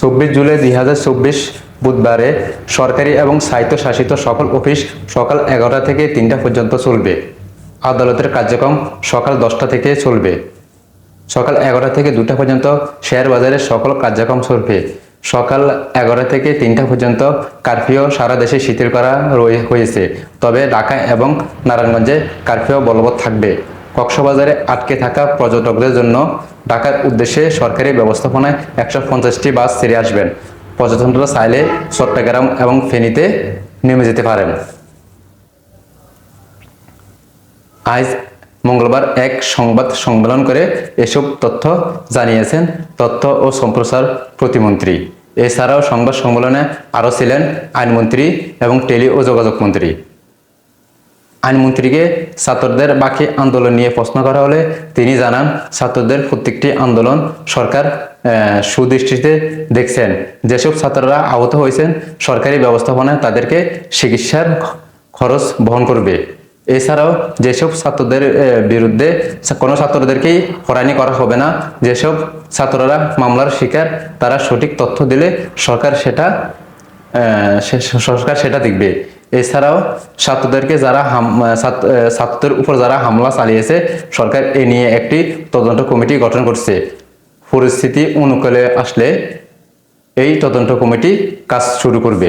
চব্বিশ জুলাই দুই হাজার চব্বিশ বুধবারে সরকারি এবং স্বায়ত্তশাসিত সকল অফিস সকাল এগারোটা থেকে তিনটা পর্যন্ত চলবে। আদালতের কার্যক্রম সকাল দশটা থেকে চলবে। সকাল এগারোটা থেকে দুটা পর্যন্ত শেয়ার বাজারে সকল কার্যক্রম চলবে। সকাল এগারোটা থেকে তিনটা পর্যন্ত কারফিউ সারা দেশে শিথিল করা হয়েছে। তবে ঢাকা এবং নারায়ণগঞ্জে কারফিউ বলবৎ থাকবে। কক্সবাজারে আটকে থাকা পর্যটকদের জন্য ঢাকার উদ্দেশ্যে সরকারি ব্যবস্থাপনায় একশো পঞ্চাশটি বাস ছেড়ে আসবেন। পর্যটকরা চাইলে চট্টগ্রাম এবং ফেনীতে নেমে যেতে পারেন। আজ মঙ্গলবার এক সংবাদ সম্মেলন করে এসব তথ্য জানিয়েছেন তথ্য ও সম্প্রচার প্রতিমন্ত্রী। এছাড়াও সংবাদ সম্মেলনে আরও ছিলেন আইনমন্ত্রী এবং টেলি ও যোগাযোগ মন্ত্রী। আইনমন্ত্রীকে ছাত্রদের বাকি আন্দোলন নিয়ে প্রশ্ন করা হলে তিনি জানান, ছাত্রদের প্রত্যেকটি আন্দোলন সরকার সুদৃষ্টিতে দেখছেন। যেসব ছাত্ররা আহত হয়েছেন, সরকারি ব্যবস্থাপনায় তাদেরকে চিকিৎসার খরচ বহন করবে। এছাড়াও যেসব ছাত্রদের বিরুদ্ধে কোনো ছাত্রদেরকেই হয়রানি করা হবে না। যেসব ছাত্ররা মামলার শিকার, তারা সঠিক তথ্য দিলে সরকার সেটা সরকার সেটা দেখবে। এছাড়াও ছাত্রদেরকে যারা ছাত্রদের উপর যারা হামলা চালিয়েছে, সরকার এ নিয়ে একটি তদন্ত কমিটি গঠন করছে। পরিস্থিতি অনুকূলে আসলে এই তদন্ত কমিটি কাজ শুরু করবে।